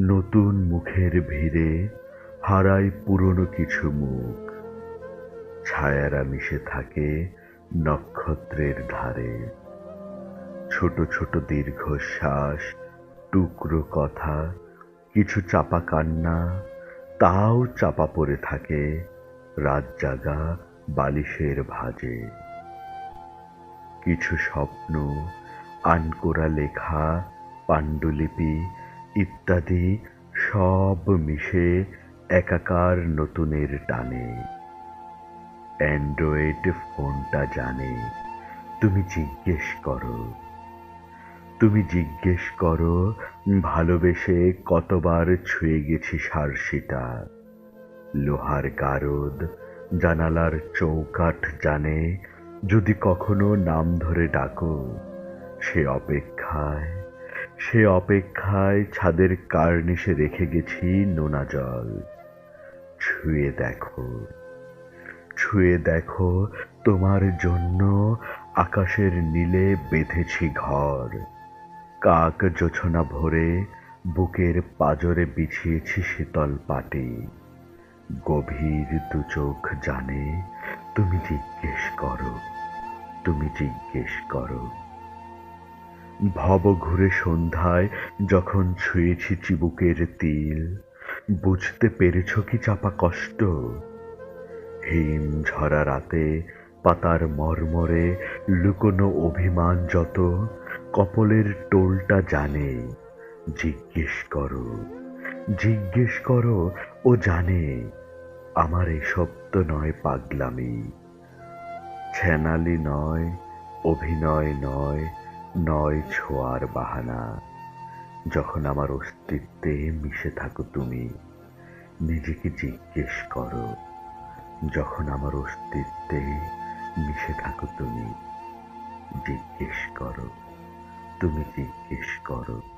নতুন মুখের ভিড়ে হারায় পুরনো কিছু মুখ। ছায়ারা মিশে থাকে নক্ষত্রের ধারে। ছোট ছোট দীর্ঘশ্বাস, টুকরো কথা, কিছু চাপা কান্না, তাও চাপা পড়ে থাকে রাত জাগা বালিশের ভাঁজে। কিছু স্বপ্ন, আনকোরা লেখা, পাণ্ডুলিপি ইত্যাদি সব মিশে একাকার নতুনের টানে। অ্যান্ড্রয়েড ফোনটা জানে, তুমি জিজ্ঞেস করো। তুমি জিজ্ঞেস করো, ভালোবেসে কতবার ছুঁয়ে গেছি সারসিটা। লোহার গারদ, জানালার চৌকাঠ জানে, যদি কখনো নাম ধরে ডাকো, সে অপেক্ষায় সে অপেক্ষায় ছাদের কার্নিশে রেখে গেছি নোনা জল। ছুঁয়ে দেখো ছুঁয়ে দেখো, তোমার জন্য আকাশের নীলে বেঁধেছি ঘর। কাক জোছনা ভরে বুকের পাজরে বিছিয়েছি শীতল পাটি। গভীর দু চোখ জানে, তুমি জিজ্ঞেস করো, তুমি জিজ্ঞেস করো। ভব ঘুরে সন্ধ্যায় যখন ছুঁয়েছি চিবুকের তিল। বুঝতে পেরেছ কি চাপা কষ্ট? হিম ঝরা রাতে পাতার মর্মরে লুকোনো অভিমান যত কপলের টোলটা জানে। জিজ্ঞেস করো জিজ্ঞেস করো, ও জানে। আমার এসব তো নয় পাগলামি। ছেনালি নয়, অভিনয় নয় নয় ছোঁয়ার বাহানা। যখন আমার অস্তিত্বে মিশে থাকো তুমি, নিজেকে জিজ্ঞেস করো, যখন আমার অস্তিত্বে মিশে থাকো তুমি, জিজ্ঞেস করো, তুমি জিজ্ঞেস করো।